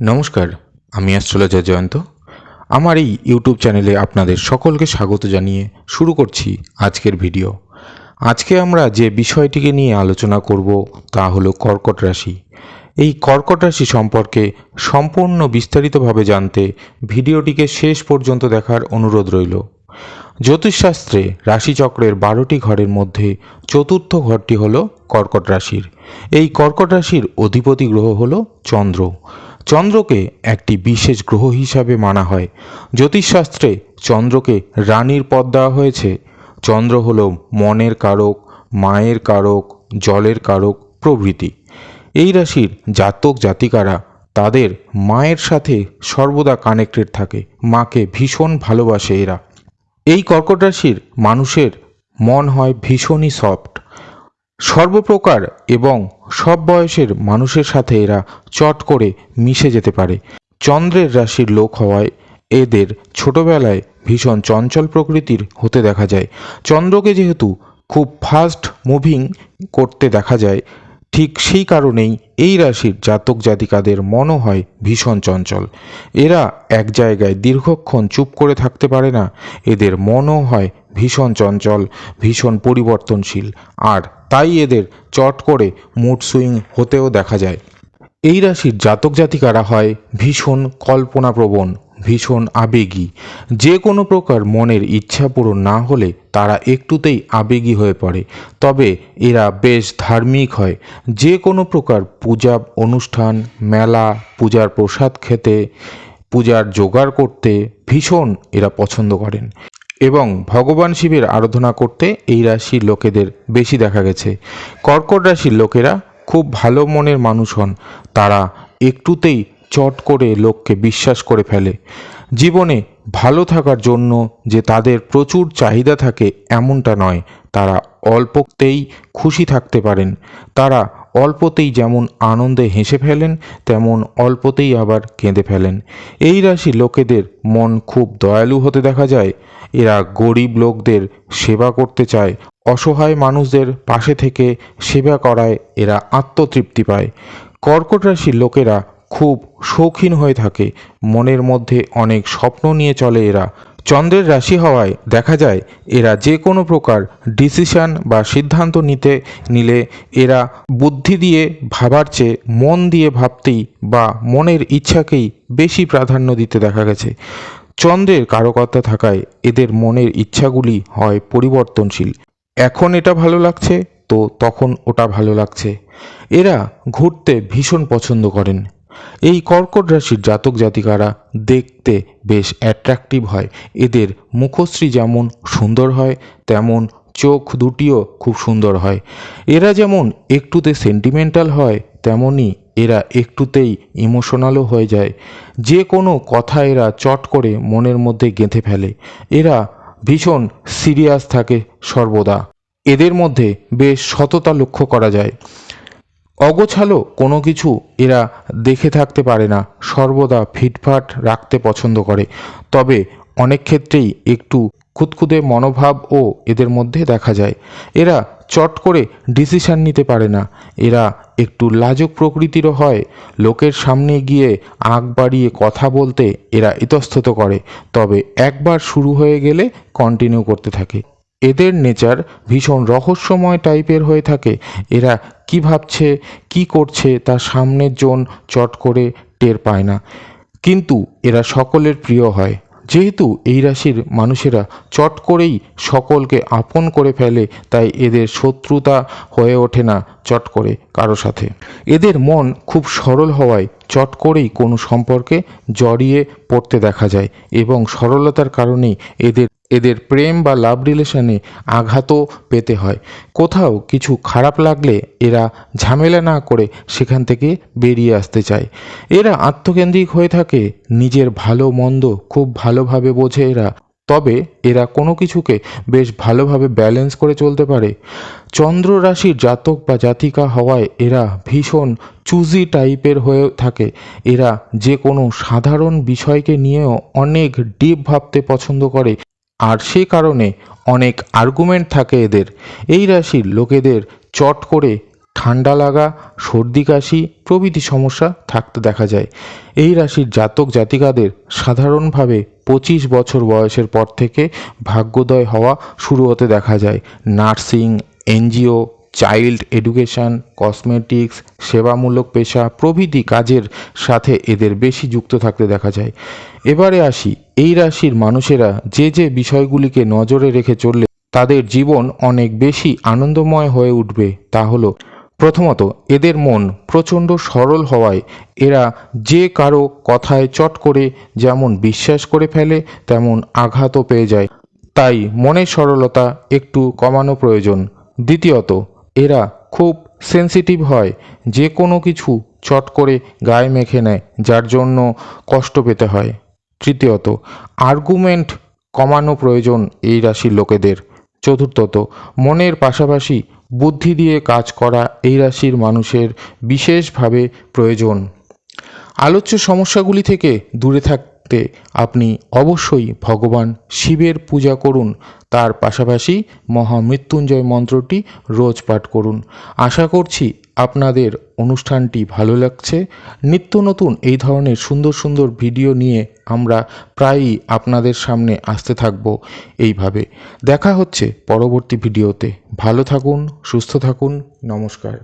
নমস্কার, আমি অ্যাস্ট্রোলজার জয়ন্ত। আমার এই ইউটিউব চ্যানেলে আপনাদের সকলকে স্বাগত জানিয়ে শুরু করছি আজকের ভিডিও। আজকে আমরা যে বিষয়টিকে নিয়ে আলোচনা করব তা হলো কর্কট রাশি। এই কর্কট রাশি সম্পর্কে সম্পূর্ণ বিস্তারিতভাবে জানতে ভিডিওটিকে শেষ পর্যন্ত দেখার অনুরোধ রইল। জ্যোতিষশাস্ত্রে রাশিচক্রের বারোটি ঘরের মধ্যে চতুর্থ ঘরটি হল কর্কট রাশির। এই কর্কট রাশির অধিপতি গ্রহ হল চন্দ্র। চন্দ্রকে একটি বিশেষ গ্রহ হিসাবে মানা হয়। জ্যোতিষশাস্ত্রে চন্দ্রকে রানীর পদ দেওয়া হয়েছে। চন্দ্র হল মনের কারক, মায়ের কারক, জলের কারক, প্রভৃতি। এই রাশির জাতক জাতিকারা তাদের মায়ের সাথে সর্বদা কানেক্টেড থাকে। মাকে ভীষণ ভালোবাসে এরা। এই কর্কট রাশির মানুষের মন হয় ভীষণই সফট সর্বপ্রকার এবং সব বয়সের মানুষের সাথে এরা চট করে মিশে যেতে পারে। চন্দ্রের রাশির লোক হওয়ায় এদের ছোটবেলায় ভীষণ চঞ্চল প্রকৃতির হতে দেখা যায়। চন্দ্রকে যেহেতু খুব ফাস্ট মুভিং করতে দেখা যায়, ঠিক সেই কারণেই এই রাশির জাতক জাতিকাদের মনও হয় ভীষণ চঞ্চল। এরা এক জায়গায় দীর্ঘক্ষণ চুপ করে থাকতে পারে না, এদের মনও হয় ভীষণ চঞ্চল, ভীষণ পরিবর্তনশীল। আর তাই এদের চট করে মুড সুইং হতেও দেখা যায়। এই রাশির জাতক জাতিকারা হয় ভীষণ কল্পনাপ্রবণ, ভীষণ আবেগী। যে কোনো প্রকার মনের ইচ্ছা পূরণ না হলে তারা একটুতেই আবেগী হয়ে পড়ে। তবে এরা বেশ ধার্মিক হয়। যে কোনো প্রকার পূজা অনুষ্ঠান, মেলা, পূজার প্রসাদ খেতে, পূজার জোগাড় করতে ভীষণ এরা পছন্দ করেন। এবং ভগবান শিবের আরাধনা করতে এই রাশির লোকেদের বেশি দেখা গেছে। কর্কট রাশির লোকেরা খুব ভালো মনের মানুষ হন। তারা একটুতেই চট করে লোককে বিশ্বাস করে ফেলে। জীবনে ভালো থাকার জন্য যে তাদের প্রচুর চাহিদা থাকে এমনটা নয়। তারা অল্পতেই খুশি থাকতে পারেন। তারা অল্পতেই যেমন আনন্দে হেসে ফেলেন, তেমন অল্পতেই আবার কেঁদে ফেলেন। এই রাশি লোকেদের মন খুব দয়ালু হতে দেখা যায়। এরা গরিব লোকদের সেবা করতে চায়। অসহায় মানুষদের পাশে থেকে সেবা করায় এরা আত্মতৃপ্তি পায়। কর্কট রাশির লোকেরা খুব শৌখিন হয়ে থাকে। মনের মধ্যে অনেক স্বপ্ন নিয়ে চলে এরা। চন্দ্রের রাশি হওয়ায় দেখা যায় এরা যে কোনো প্রকার ডিসিশন বা সিদ্ধান্ত নিতে নিলে এরা বুদ্ধি দিয়ে ভাবার চেয়ে মন দিয়ে ভাবতেই বা মনের ইচ্ছাকেই বেশি প্রাধান্য দিতে দেখা গেছে। চন্দ্রের কারকতা থাকায় এদের মনের ইচ্ছাগুলি হয় পরিবর্তনশীল। এখন এটা ভালো লাগছে, তো তখন ওটা ভালো লাগছে। এরা ঘুরতে ভীষণ পছন্দ করেন। এই কর্কট রাশির জাতক জাতিকারা দেখতে বেশ অ্যাট্রাকটিভ হয়। এদের মুখশ্রী যেমন সুন্দর হয়, তেমন চোখ দুটিও খুব সুন্দর হয়। এরা যেমন একটুতে সেন্টিমেন্টাল হয় তেমনই এরা একটুতেই ইমোশনালও হয়ে যায়। যে কোনো কথা এরা চট করে মনের মধ্যে গেঁথে ফেলে। এরা ভীষণ সিরিয়াস থাকে সর্বদা। এদের মধ্যে বেশ সততা লক্ষ্য করা যায়। অগোছালো কোনো কিছু এরা দেখে থাকতে পারে না, সর্বদা ফিটফাট রাখতে পছন্দ করে। তবে অনেক ক্ষেত্রেই একটু খুদখুদে মনোভাবও এদের মধ্যে দেখা যায়। এরা চট করে ডিসিশন নিতে পারে না। এরা একটু লাজুক প্রকৃতিরও হয়। লোকের সামনে গিয়ে আগ বাড়িয়ে কথা বলতে এরা ইতস্তত করে। তবে একবার শুরু হয়ে গেলে কন্টিনিউ করতে থাকে। এদের নেচার ভীষণ রহস্যময় টাইপের হয়ে থাকে। এরা কি ভাবছে, কি করছে তা সামনের জন চট করে টের পায় না। কিন্তু এরা সকলের প্রিয় হয়। যেহেতু এই রাশির মানুষেরা চট করেই সকলকে আপন করে ফেলে, তাই এদের শত্রুতা হয়ে ওঠে না চট করে কারও সাথে। এদের মন খুব সরল হওয়ায় চট করেই কোনো সম্পর্কে জড়িয়ে পড়তে দেখা যায় এবং সরলতার কারণেই এদের এদের প্রেম বা লাভ রিলেশনে আঘাতও পেতে হয়। কোথাও কিছু খারাপ লাগলে এরা ঝামেলা না করে সেখান থেকে বেরিয়ে আসতে চায়। এরা আত্মকেন্দ্রিক হয়ে থাকে, নিজের ভালো মন্দ খুব ভালোভাবে বোঝে এরা। তবে এরা কোনো কিছুকে বেশ ভালোভাবে ব্যালেন্স করে চলতে পারে। চন্দ্র রাশির জাতক বা জাতিকা হওয়ায় এরা ভীষণ চুজি টাইপের হয়ে থাকে। এরা যে কোনো সাধারণ বিষয়কে নিয়েও অনেক ডিপ ভাবতে পছন্দ করে। আর সে কারণে অনেক আর্গুমেন্ট থাকে এদের। এই রাশির লোকেদের চট করে ঠান্ডা লাগা, সর্দি কাশি প্রভৃতি সমস্যা থাকতে দেখা যায়। এই রাশির জাতক জাতিকাদের সাধারণভাবে পঁচিশ বছর বয়সের পর থেকে ভাগ্যোদয় হওয়া শুরু হতে দেখা যায়। Nursing, NGO child education, cosmetics, সেবামূলক পেশা প্রভৃতি কাজের সাথে এদের বেশি যুক্ত থাকতে দেখা যায়। এবারে আসি, এই রাশির মানুষেরা যে যে বিষয়গুলিকে নজরে রেখে চললে তাদের জীবন অনেক বেশি আনন্দময় হয়ে উঠবে তা হলো, প্রথমত, এদের মন প্রচণ্ড সরল হওয়ায় এরা যে কারও কথায় চট করে যেমন বিশ্বাস করে ফেলে, তেমন আঘাতও পেয়ে যায়। তাই মনের সরলতা একটু কমানো প্রয়োজন। দ্বিতীয়ত এরা খুব সেন্সিটিভ হয়। যে কোনো কিছু চট করে গায়ে মেখে নেয়, যার জন্য কষ্ট পেতে হয়। তৃতীয়ত আর্গুমেন্ট কমানো প্রয়োজন এই রাশির লোকেদের। চতুর্থত, মনের পাশাপাশি বুদ্ধি দিয়ে কাজ করা এই রাশির মানুষের বিশেষভাবে প্রয়োজন। আলোচ্য সমস্যাগুলি থেকে দূরে থাকতে আপনি অবশ্যই ভগবান শিবের পূজা করুন। তার পাশাপাশি মহামৃত্যুঞ্জয় মন্ত্রটি রোজ পাঠ করুন। আশা করছি আপনাদের অনুষ্ঠানটি ভালো লাগছে। নিত্য নতুন এই ধরনের সুন্দর সুন্দর ভিডিও নিয়ে আমরা প্রায়ই আপনাদের সামনে আসতে থাকব এইভাবে। দেখা হচ্ছে পরবর্তী ভিডিওতে। ভালো থাকুন, সুস্থ থাকুন। নমস্কার।